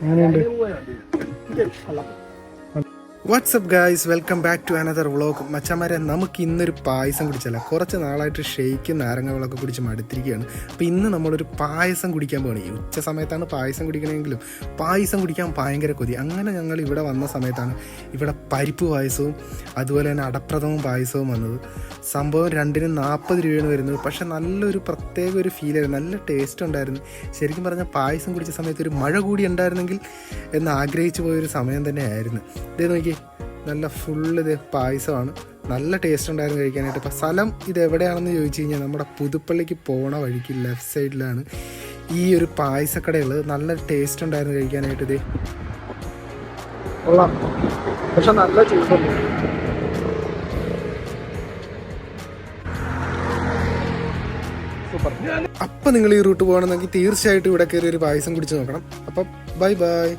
അങ്ങനെയുണ്ട്. What's up guys welcome back to another vlog മച്ചമാരെ നമുക്ക് ഇന്നൊരു പായസം കുടിച്ചല്ല? കുറച്ച് നാളായിട്ട് ഷെയ്ക്കും നാരങ്ങകളൊക്കെ കുടിച്ച് മടുത്തിരിക്കുകയാണ്. അപ്പോൾ ഇന്ന് നമ്മളൊരു പായസം കുടിക്കാൻ പോകണം ഈ ഉച്ച സമയത്താണ് പായസം കുടിക്കണമെങ്കിലും പായസം കുടിക്കാൻ ഭയങ്കര കൊതി. അങ്ങനെ ഞങ്ങൾ ഇവിടെ വന്ന സമയത്താണ് ഇവിടെ പരിപ്പ് പായസവും അതുപോലെ തന്നെ അടപ്രഥമവും പായസവും വന്നത്. സംഭവം രണ്ടിനും നാൽപ്പത് രൂപയാണ് വരുന്നത്. പക്ഷേ നല്ലൊരു പ്രത്യേക ഒരു ഫീലായിരുന്നു നല്ല ടേസ്റ്റ് ഉണ്ടായിരുന്നു. ശരിക്കും പറഞ്ഞാൽ പായസം കുടിച്ച സമയത്ത് ഒരു മഴ കൂടി ഉണ്ടായിരുന്നെങ്കിൽ എന്ന് ആഗ്രഹിച്ചു പോയൊരു സമയം തന്നെയായിരുന്നു. ഇതേ നോക്കി നല്ല ഫുള്ള് ഇത് പായസമാണ്. നല്ല ടേസ്റ്റ് ഉണ്ടായിരുന്നു കഴിക്കാനായിട്ട്. ഇപ്പം സ്ഥലം ഇത് എവിടെയാണെന്ന് ചോദിച്ചു കഴിഞ്ഞാൽ നമ്മുടെ പുതുപ്പള്ളിക്ക് പോണ വഴിക്ക് ലെഫ്റ്റ് സൈഡിലാണ് ഈ ഒരു പായസക്കടയുള്ളത്. നല്ല ടേസ്റ്റ് ഉണ്ടായിരുന്നു കഴിക്കാനായിട്ട് ഇത് കൊള്ളാം. പക്ഷെ നല്ല അപ്പം നിങ്ങൾ ഈ റൂട്ട് പോകണമെന്നെങ്കിൽ തീർച്ചയായിട്ടും ഇവിടെ കയറി ഒരു പായസം കുടിച്ച് നോക്കണം. അപ്പം ബൈ ബൈ